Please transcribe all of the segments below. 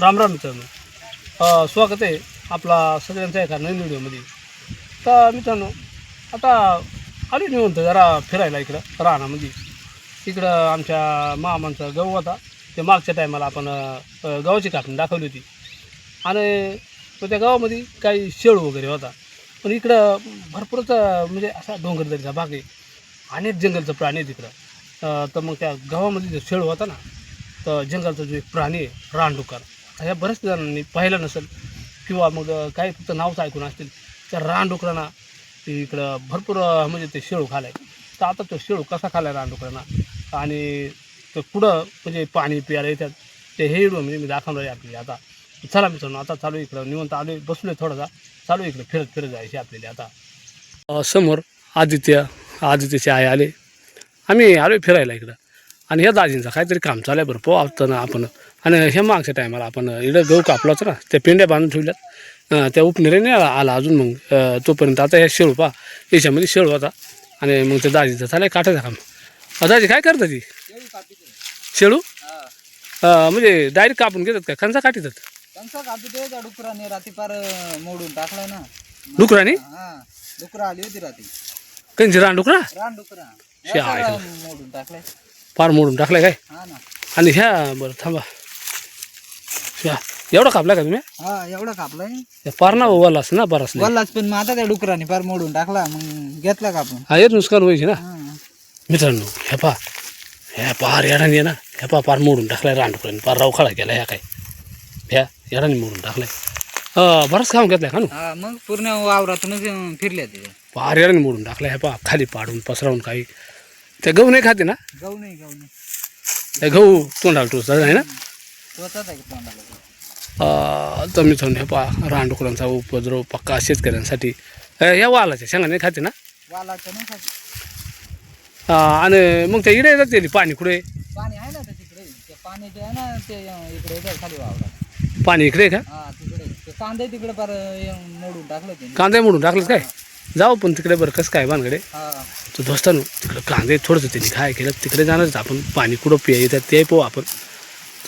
राम राम मित्रांनो. स्वागत आहे आपला सगळ्यांचा एका नवीन व्हिडिओमध्ये. तर मित्रांनो आता आलो निवंत जरा फिरायला इकडं रानामध्ये. इकडं आमच्या मामांचा गहू होता. ते मागच्या टायमाला आपण गव्हाची कापणी दाखवली होती. आणि त्या गावामध्ये काही शेळू वगैरे होता. पण इकडं भरपूरच म्हणजे असा डोंगरदरीचा भाग आहे. अनेक जंगलचं प्राणी आहे तिकडं तर मग त्या गावामध्ये जो शेळू होता ना तर जंगलचा जो एक प्राणी आहे रानडुकार ह्या बऱ्याच जणांनी पाहिलं नसेल. किंवा मग काही फक्त नावच ऐकून असतील. त्या रानडुकरांना ते इकडं भरपूर म्हणजे ते शेळू खालाय. तर आता तो शेळू कसा खालाय रानडुकरांना आणि तर कुठं म्हणजे पाणी प्यायला येतात? ते हे व्हिडिओ म्हणजे मी दाखवणार आहे आपली आता. चला मित्रांनो आता चालू आहे इकडं. निवंत आलो बसलो थोडासा. चालू आहे इकडं फिरत फिरत जायचे आपल्याला आता. समोर आदित्य आदित्यचे आई आले. आम्ही आलो फिरायला इकडं. आणि ह्या दाजींचा काहीतरी काम चालू आहे बरं. पोहतो आपण. आणि ह्या मागच्या टायमाला आपण इकडं गहू कापला होता ना त्या पेंड्या बांधून ठेवल्यात. त्या उपनिरे नाही आला अजून मग. तोपर्यंत आता ह्या शेळू पा याच्यामध्ये शेळू होता. आणि मग त्या दाजीचं आहे काटायचं काम अं, दाजी काय करतात ती? शेळू? म्हणजे डायरेक्ट कापून घेतात का? खंचा काटितात त्यांचा कापी ते त्या डुकराने पार अं, मोडून टाकलाय ना. डुकराने? हा डुकरा आली होती रात्री. कंची रान डुकरा? रान मोडून टाकलाय. फार मोडून टाकलाय काय? हा ना. आणि ह्या बरं थांबा. ह्या एवढा कापला का तुम्ही? हा एवढा कापलाय. या पार ना ओवाला असं ना बराच बोललाच पण मग आता त्या डुकराने पार मोडून टाकला मग घेतला कापून हा येत नुकसान व्हायची ना. हा. मित्रांनो ह्या पा ह्या पार येडाने आहे ना. ह्या पा पार मोडून टाकलाय रांडकडे पार रावखाळा केला ह्या काय. ह्या येडाने मोडून टाकलाय. अं, बरंच काम घेतलाय का नु? हा मग पूर्ण वावरातूनच अं, फिरल्या ते. पार येडाने मोडून टाकलाय. ह्या पा खाली पाडून पसरावून काही. त्या गहू नाही खाते ना? गहू नाही गहू नाही. गहू तोंडाला टोचतात आहे ना? तर मित्रांनो ह्या पा रानडुकरांचा उपद्रव पक्का शेतकऱ्यांसाठी. ह्या वालाच्या शेंगा नाही खाते ना? नाही खात. आणि मग त्या इडे त्याली पाणी कुठे? पाणी आहे ना तिकडे. ते पाणी जे आहे ना ते इकडे खाली पाणी इकडे का? हा तिकडे. ते कांदे तिकडे पार मोडून टाकलं ते कांदे मोडून टाकलं काय? जाऊ पण तिकडे बरं कसं काय बांधकडे हा. तर दोस्तानो तिकडं कांदे थोडंसं त्यांनी काय केलं तिकडे जाणारच आपण. पाणी कुठं पिया येतात ते पाहू आपण.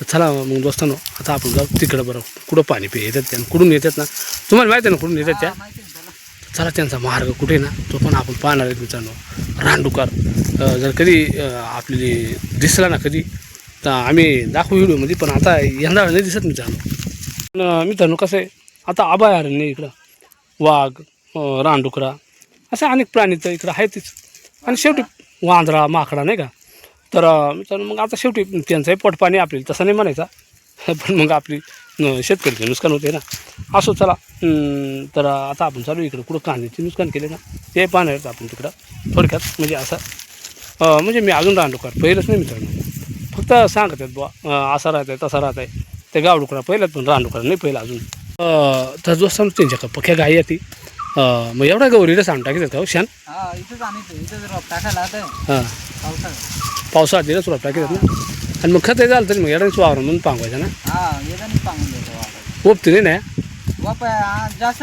तर चला मग दोस्तानो आता आपण जाऊ तिकडं बरं. कुठं पाणी पिया येतात त्या कुठून येतात ना? तुम्हाला माहिती आहे ना कुठून येतात त्या? आहे. चला त्यांचा मार्ग कुठे ना तो पण आपण पाहणार आहेत मित्रांनो. रानडुकार जर कधी आपली दिसला ना कधी तर आम्ही दाखवू व्हिडिओमध्ये पण आता यंदा नाही दिसत मित्रांनो. मित्रांनो कसं आहे? आता आबाय अरण्य इकडं. वाघ रानडुकरा असे अनेक प्राणी तर इकडं आहेतच. आणि शेवटी वांदरा माकडा नाही का? तर मित्रांनो मग आता शेवटी त्यांचाही पोटपाणी आपल्याला तसं नाही म्हणायचा. पण मग आपली शेतकऱ्याचे नुकसान होते ना. असो चला तर आता आपण चालू इकडं. कुठं कांद्याचे नुकसान केले ना ते पाहणार आपण तिकडं. थोडक्यात म्हणजे असं. म्हणजे मी अजून रानडुकार पहिलंच नाही मित्रांनो. फक्त सांगत आहेत बुवा असा राहत आहे तसा राहत आहे ते गावडुकरा पहिल्यात पण रानडुकरा नाही पहिलं अजून. तर जो सांगतो त्यांच्याकडं पक्या गाई आहे ती मग एवढ्या गौरीला सांग टाकीतात का हो शान हा टाकायला हां. पावसाळ्यात दिलं सुरुवात टाकीतात ना आणि मग खत झालं तरी मग एवढ्याच वावरून म्हणून पांगवायचं ना. हा येताना सांगून देतो वापस ओपते नाही ना? हा, जास्त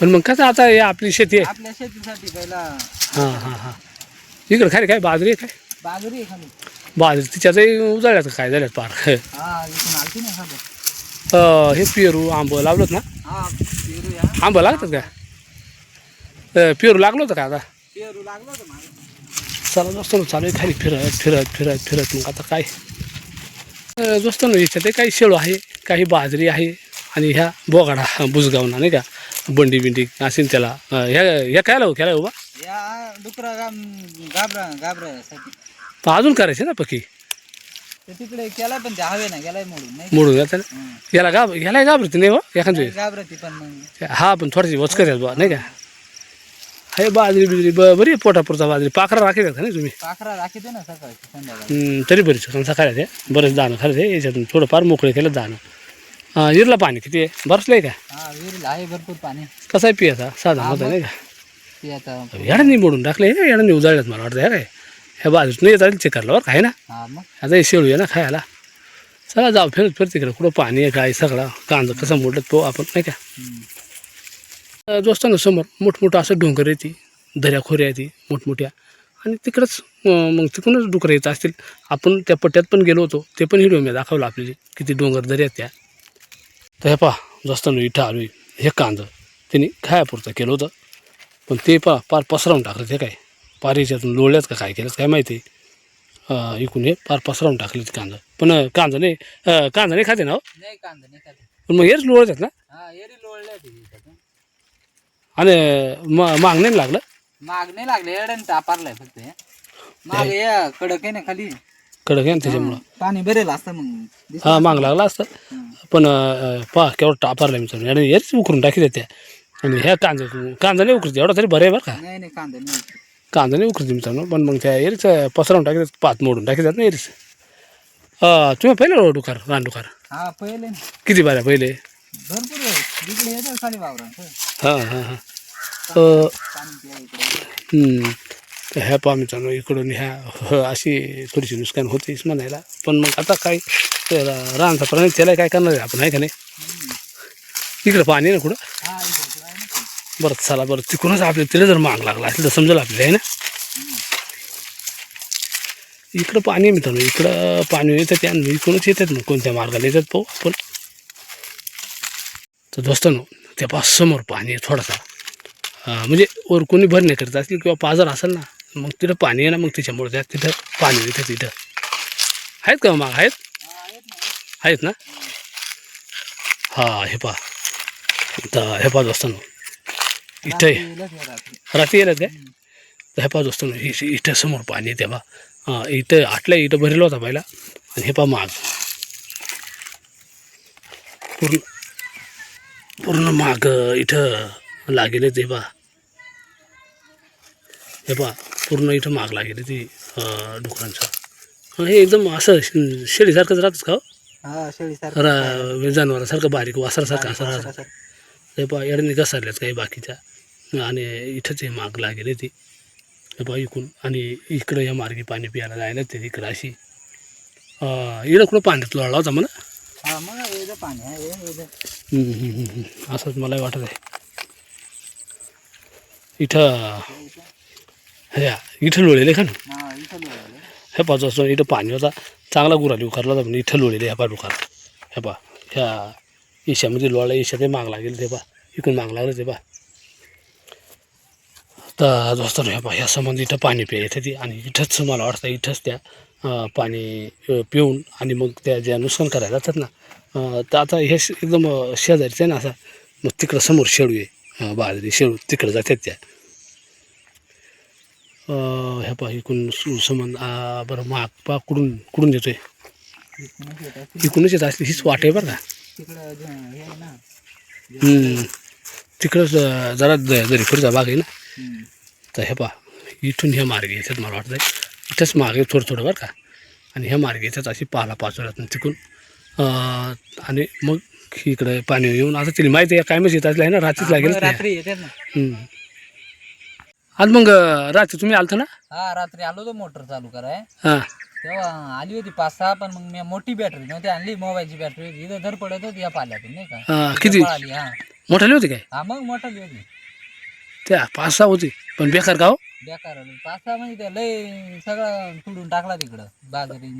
पण मग कसं आता हे आपली शेती आहे. आपल्या शेतीसाठी पहिला. हां हां हां. इकडं खाली काय बाजरी आहे काय? बाजरी आहे बाजरी तिच्यातही उजळल्यात काय झाल्यात पार. हा इथून आलती ना खाली. अं, हे पेरू आंबं लावलं ना? हा पेरू या. आंबं लागतात का? अं, पेरू लागलं होतं का आता? पेरू लागलं होतं चला दोस्तानो चालू आहे खाली फिरत फिरत फिरत फिरत मग आता काय दोस्तानो याच्यात काही शेळू आहे काही बाजरी आहे आणि ह्या बोगाडा बुजगावना नाही का बंडी बिंडी असेल त्याला ह्या ह्या काय लावू काय उभा पण अजून करायचे ना पक्की ते तिकडे केला पण ते हवे ना गेलाय मोडून मोडून ना हं. याला घाब घाबरते नाही हो एखाद्या वेळेस घाबरती पण हा पण थोडीशी वचकर बा नाही का हे बाजरी बिजरी ब बरी आहे पोटापुरचा बाजरी. पाखरा राखीत का नाही तुम्ही? पाखरा राखीते ना सकाळी संध्याकाळी हम्म, तरी बरीच पण सकाळी ते बरेच दाणं खरं ते याच्यातून थोडंफार मोकळे केलं दाणं. इरला पाणी किती आहे? बरसलं आहे का? हा विहिरीला आहे भरपूर पाणी. कसं आहे पियाचा साधा होता नाही का? ते आता. याडांनी मोडून टाकले हे याडांनी उजाळल्यात मला वाटतं हे काय? ह्या बाजून येत आली चेक बरं काय ना? हा मग. आता हे शेळू आहे ना खायला. चला जाऊ फिरत फिरत तिकडे कुठं पाणी आहे काय सगळं. कांदा कसं मोडलं तो आपण नाही का? हम्म. अ, दोस्तांना समोर मोठमोठं असं डोंगर येते दऱ्या खोऱ्या येते मोठमोठ्या. आणि तिकडंच मग तिकडूनच डुकरं येत असतील. आपण त्या पट्ट्यात पण गेलो होतो ते पण व्हिडिओ मी दाखवलं आपल्याला किती डोंगर आहेत त्या. तर हे पहा जास्त इथं आलो हे कांदं त्यांनी खायापुरतं केलं होतं. पण ते पा पार पसरवून टाकलं ते काय? पार याच्यातून लोळल्यात का काय केलं काय माहिती? इकून हे पार पसरवून टाकले ते कांदं. पण कांदा नाही कांदा नाही खाते ना हो? पण मग हेच लोळतात ना हा एरी लोळले ते त्याच्यातून. आणि म माग नाही लागलं? माग नाही लागले एवढ्याने तापारलाय फक्त हे. माग या कडक आहे ना खाली. कडक आहे ना त्याच्यामुळं. पाणी भरेल असतं मग. हा माग लागला असतं. पण अं, पहा केवढं टापारला मी चालू आणि हेच उकरून टाकी त्या आणि ह्या कांदा कांदा नाही उकरते एवढा तरी बरं आहे बरं का? नाही नाही कांदा नाही कांदा नाही उकरते मित्रांनो पण मग त्या एरीच पसरवून टाकतात पात मोडून टाकतात ना एरीच तुम्ही पहिले डुकार रानडुकार हा पहिले ना. किती बाऱ्या पहिले? भरपूर आहे. इकडे येतात खाली वावरात हां हां हां तर पाणी प्या इकडे हम्म. तर ह्या पहा मित्रांनो इकडून ह्या ह- अशी थोडीशी नुकसान होतीच म्हणायला पण मग आता काय तर रानचा प्राणी त्याला काय करणार आहे आपण आहे का नाही. इकडं पाणी आहे ना कुठं हा इकडे इकडे आहे ना. बरं चला बरं तिकडूनच आपल्या तिला जर माग लागला असेल तर समजेल आपल्याला आहे ना इकडं पाणी आहे मित्रांनो इकडं पाणी येतं त्या इकडूनच येतात मग कोणत्या मार्गाने येतात पाहू आपण तर दोस्तांनो त्या पास समोर पाणी आहे थोडासा. म्हणजे वर कोणी भरणे करत असतील किंवा पाजर असेल ना मग तिथं पाणी आहे ना मग त्याच्यामुळे त्या तिथं पाणी येतं तिथं आहेत का मग? आहेत? आहेत ना? हां हा हे पा तर हे पा दोस्तांनो. इथं रात्री. रात्री येतात काय? तर हे पा दोस्तांनो हि इथं समोर पाणी आहे तेव्हा हां इथं आटल्या इथं भरेला होता पहिला. आणि हे पा माग. पूर्ण पूर्ण माग इथं लागेल ते पा हे पा पूर्ण इथं माग लागेल ती डुकरांचं. हं, एकदम असं शेळीसारखंच राहतच का हो? शेळीसारखं रा जनावरासारखं बारीक वासरासारखं असं राहतं हे पहा येड्याने घसरल्यात काही बाकीच्या. आणि इथंच हे माग लागेल ती. हे पहा इकून आणि इकडं या मार्गी पाणी प्यायला जायला ते इकडं अशी. इकडं कुठं पाण्यात लोळला होता म्हणा? पाणी आहे. असंच मला वाटत आहे. इथं ह्या इथं लोळलेले का ना? हा इथं लोळालं. हे पाच वाजता इथं पाणी होता चांगला गुराली उकारला होता पण इथं लोळलेले ह्या पा डुकार हे पा ह्या ईशामध्ये लोळला ईशा ते माग लागेल ते पा इकडून माग लागलं ते पा तर दोस्त ह्या पा ह्या संबंधी इथं पाणी प्या येते ती आणि इथंच मला वाटतं इथंच त्या पाणी पिऊन आणि मग त्या ज्या नुकसान करायला जातात ना तर आता हे एकदम शेजारीचं आहे ना असा. मग तिकडं समोर शेळू आहे. बाजरी शेळू तिकडं जातात त्या. ह्या पा इकडून सु- संबंध बरं माग पा कुडून कुडून देतोय? इथूनच येत असते. इकडूनच येत असली हीच वाट आहे बरं का. तिकडं तिकडंच जरा द- दरीपूरचा भाग आहे ना. तर हे पा इथून ह्या मार्गे येतात मला वाटतं इथंच मार्गे थोडं थोडं बरं का. आणि ह्या मार्गे येतात अशी पाला पाचवल्यात तिकून. आणि मग इकडे पाणी येऊन आता तिला माहिती आहे काय माहिती येत असलं आहे ना रात्रीच लागेल रात्री येतात ना. आज मग रात्री तुम्ही आलता ना? हा रात्री आलो तो मोटर चालू कराय. हां. तेव्हा आली होती पाच सहा पण मग मी मोठी बॅटरी नव्हती आणली मोबाईलची बॅटरी होती. इथं धर पडत होती या पाल्यातून नाही का? हां इथं किती पळाली हा. मोठाली होती काय? हा मग मोठी होती. त्या पाच सहा होती. पण बेकार का हो? बेकार आली. पाच सहा म्हणजे ते लय सगळं तुडून टाकला तिकडं बाजरी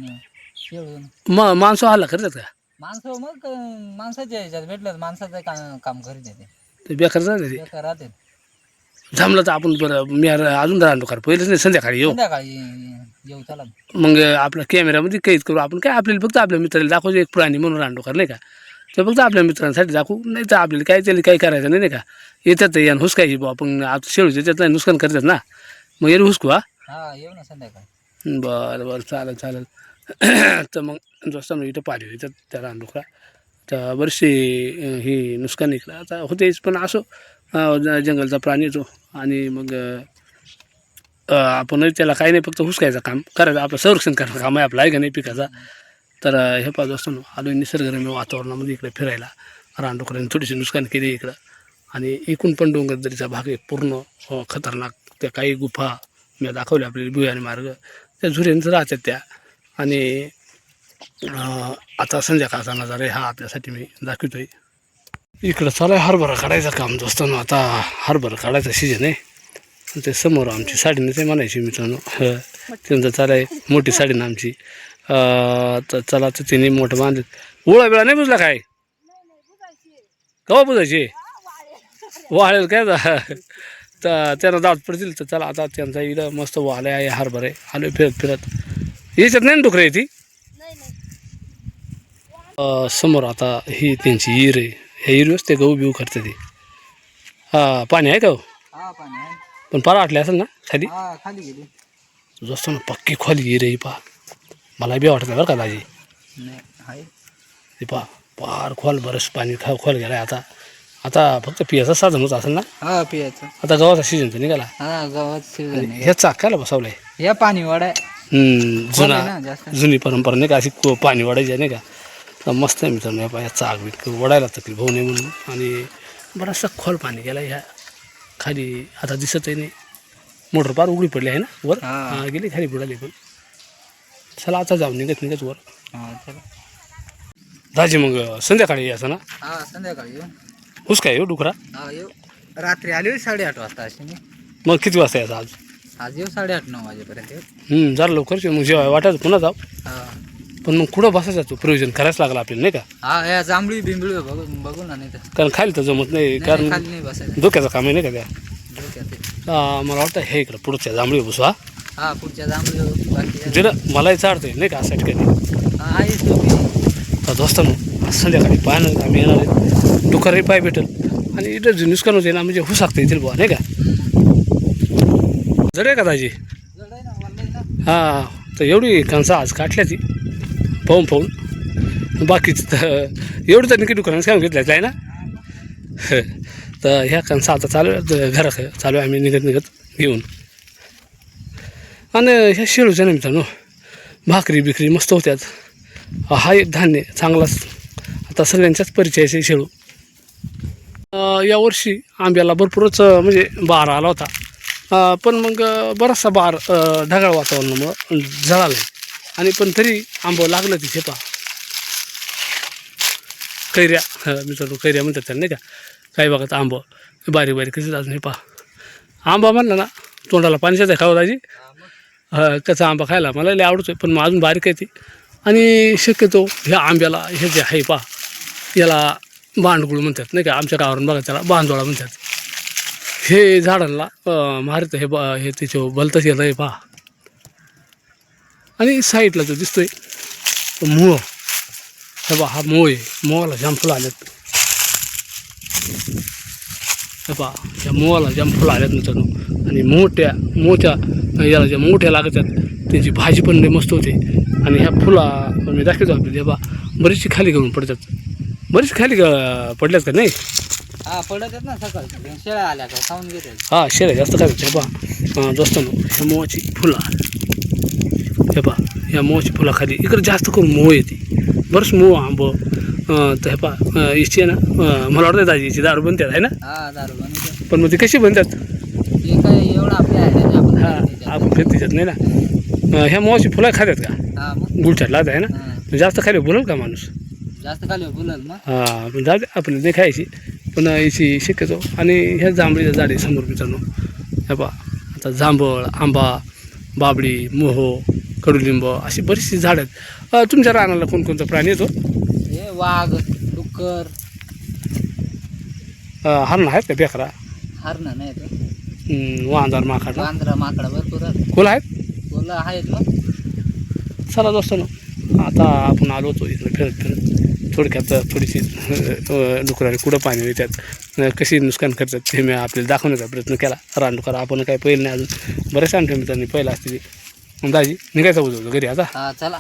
माणसं आला करतात का? माणसं मग अं, माणसाच्या ह्याच्यात भेटलं माणसाचं का- काम करीत येते ते बेकार झालं ते. बेकार राहते. जमलं तर आपण बरं मी अरे अजून राहतो कर पहिलेच नाही संध्याकाळी येऊ. संध्याकाळी येऊ चला. मग आपल्या कॅमेऱ्यामध्ये कैद करू. आपण काय आपल्याला फक्त आपल्या मित्राला दाखवायचं एक प्राणी म्हणून रांडोकर नाही का? ते फक्त आपल्या मित्रांसाठी दाखवू. नाही तर आपल्याला काय त्याला काही करायचं नाही नाही का? येतात यान हुसकायची बा आपण आता शेळूचे त्यात नाही नुकसान करतात ना. मग येईल हुसकू हा? हा येऊ ना संध्याकाळी. बरं बरं चालेल चालेल. तर मग दोस्तांनो इथं पाणी येतात त्या रानडुकरा तर बरीचशी ही नुकसान इकडं आता होतेच पण असो ज- जंगलचा प्राणी येतो आणि मग आपण आपणही त्याला काही नाही फक्त हुसकायचं काम करायचं आपलं संरक्षण करायचं काम आहे आपलं आहे का नाही पिकाचा. तर हे पाहत असताना आलो निसर्गरम्य वातावरणामध्ये इकडे फिरायला रानडुकऱ्याने थोडीशी नुकसान केली इकडं. आणि एकूण पण डोंगरदरीचा भाग आहे पूर्ण खतरनाक. त्या काही गुफा मी दाखवल्या आपल्याला भुयारी मार्ग. त्या झुऱ्यांचं राहतात त्या. आणि आता संध्याकाळचा नजारा आहे हा आपल्यासाठी मी दाखवतोय. इकडं चालू आहे हरभरा काढायचं काम दोस्तांनो आता हरभरा काढायचा सीजन आहे. ते समोर आमची साडी नाही म्हणायची मित्रांनो. हं. त्यांचं चाल आहे मोठी साडी ना आमची. अं, तर चला तर तिने मोठं बांधलं. ओळा बिळा नाही बुजला काय? कवा बुजायचे? वाळेल. काय तर त्यांना दात पडतील तर चला आता त्यांचा इकडं मस्त वाले आहे हरभरे आलो फिरत फिरत. याच्यात नाही ना डुकरं ती? समोर आता ही त्यांची हिर आहे. ह्या हिरवच ते गहू बिहू करते ते. हा पाणी आहे का हो? हा पाणी आहे. पारा आटले असेल ना खाली? हा जसं ना पक्की खोली हिर आहे ही पहा. मला बी वाटत बरं का दाजी? नाही आहे. ते पहा पार खोल बरंच पाणी खा खोल गेलाय आता. आता फक्त पियाचा साधन होत असेल ना? हा पियाचं. आता गव्हाचा सीजन तर निघाला. हा गावात सीझन आहे हे चाकायला बसवलंय? या पाणी वाडा हम्म, आहे जुना ना जास्त? जुनी परंपरा नाही का? अशी को- पाणी वाढायची आहे नाही का? तर मस्त आहे मित्रांनो या पाया चाक बीक वडायला तकलीफ होऊ नये म्हणून. आणि बराचसा खोल पाणी गेला ह्या खाली. आता दिसतही नाही. मोटर पार उघडी पडली आहे ना वर? हा. हा, गेली खाली बुडाली पण. चला आता जाऊ निघत निघत वर. हा चला. दाजी मग संध्याकाळी यायचं ना? हा संध्याकाळी येऊ. हुस काय येऊ डुकरा? हा येऊ रात्री आली साडेआठ वाजता अशी मी. मग किती वाजता यायचं आज? आज येऊ साडेआठ नऊ वाजेपर्यंत येऊ. हम्म, जरा लवकर ये. मग जेव्हा वाटायचं पुन्हा जाऊ. हा. पण मग कुठं बसायचं? तू प्रयोजन करायच लागलं आपल्याला नाही का? हा या जांभळी बिंबळी बघू बघू ना नाही तर. कारण खाली तर जमत नाही नाही, कारण खाली नाही बसायचं. धोक्याचं काम आहे नाही का त्या? डोक्यात आहे. आ, मला वाटतं हे इकडं पुढच्या जांभळी बसवा हा. पुढच्या जांभळी बघू, मलाही चाडतंय नाही का अशा ठिकाणी? हा आहे तर दोस्तांनो आज संध्याकाळी पाहणं आम्ही येणार आहे. डुकरही पाय भेटेल. आणि इथं जे नुकसान होते ना म्हणजे होऊ शकतं येथील बुवा नाही का? जड आहे का दाजी? हां तर एवढी कणसं आज काटल्या ती पाहून पाहून. बाकीचं तर एवढी तर नक्की दुकानाचं काम घेतलं आहे ना? तर ह्या कणसा आता चालू आहे चालू आहे आम्ही निघत निघत घेऊन. आणि ह्या शेळूच्या निमित्तानं भाकरी बिकरी मस्त होत्यात. हा एक धान्य चांगलाच आता सगळ्यांच्याच परिचयाचे शेळू. यावर्षी आंब्याला भरपूरच म्हणजे बार आला होता. पण मग बराचसा बार ढगाळ वातावरणामुळं जळालं आणि पण तरी आंबं लागलं तिथे पा कैऱ्या मित्रांनो कैऱ्या म्हणतात त्यांना नाही का? काही भागात आंबं बारीक बारीक कशी अजून नाही पहा. आंबा म्हणलं ना तोंडाला पाणीच आहे खावं दाजी हं, आंबा खायला मला लय आवडतो पण मग अजून बारीक आहे ती. आणि शक्यतो ह्या आंब्याला हे जे आहे पा याला बांडगुळ म्हणतात नाही का? आमच्या गावावरून बघा त्याला बांधोळा म्हणतात. हे झाडांना मारत हे बा हे त्याच्या भलतंच येतं हे पहा. आणि साईडला जो दिसतोय तो मोह हे बा हा मोह आहे. मोहाला जाम फुलं आल्यात. हे पहा या मोहाला जाम फुलं आल्यात मित्रांनो. आणि मोठ्या मोठ्या याला ज्या मोठ्या लागतात त्यांची भाजी पण मस्त होते. आणि ह्या फुला मी दाखवतो आपल्याला हे बा बरीचशी खाली घेऊन पडतात. बरीच खाली पडल्यात का नाही? हा पडत आहेत ना सकाळी शेळ्या आल्या का? खाऊन घेते. हा शेऱ्या जास्त काय हे पहा दोस्तांनो ह्या मोहाची फुलं. हे पहा ह्या मोहाची फुलं खाली. इकडे जास्त करून मोह येते. बरंच मोह आंब तर हे पहा हिची आहे ना मला वाटतं दाजी हिची दारू बनतात आहे ना? दारू पण मग ती कशी बनतात? एवढं आपल्या ना, हा. आपण त्याच्यात नाही ना? ह्या मोहाची फुलं खातात का? हा मग? आहे ना. जास्त खाली बोलल का माणूस? जास्त खाली बोलल मग? हां पण जाऊ दे आपल्याला नाही खायची. पण याची शक्यतो. आणि ह्या जांभळीच्या झाडे समोर मित्रांनो. हे पहा आता जांभळ आंबा बाबडी मोहो कडुलिंब अशी बरीचशी झाडं आहेत. तुमच्या रानाला कोणकोणता प्राणी येतो? हे वाघ डुक्कर. हरण आहेत का बेकरा? हरण नाही वांजार माकडा. वांद्रा माकडा भरपूर आहेत. कोल आहेत? कोल्हा आहेत मग. चला दोस्तानो आता आपण आलो होतो इकडे फिरत फिरत. थोडक्यात थोडीशी डुकराने कुठं पाणी येतात अं, कशी नुकसान करतात ते मी आपल्याला दाखवण्याचा प्रयत्न केला. रानडुकर आपण काही पहिलं नाही अजून. बरेच आणतो मित्रांनी पहिलं असते मग दाजी निघायचं होतं घरी आता? हा चला.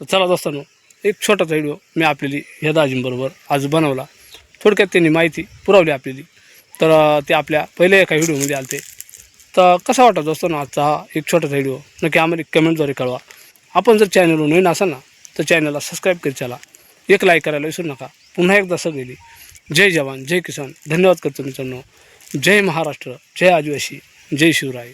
तर चला दोस्तानो एक छोटासा व्हिडिओ मी आपल्याली ह्या दाजींबरोबर आज बनवला. थोडक्यात त्यांनी माहिती पुरवली आपल्याली. तर ते आपल्या पहिल्या एका व्हिडिओमध्ये आलते. तर कसा वाटत दोस्तानो आजचा हा एक छोटासा व्हिडिओ नक्की आम्हाला कमेंटद्वारे कळवा. आपण जर चॅनलवर नवीन असाल ना तर चॅनलला सबस्क्राईब करीत चला. एक लाईक करायला विसरू नका. पुन्हा एकदा सगळी जय जवान जय किसान. धन्यवाद करतो मित्रांनो. जय महाराष्ट्र जय आदिवासी जय शिवराय.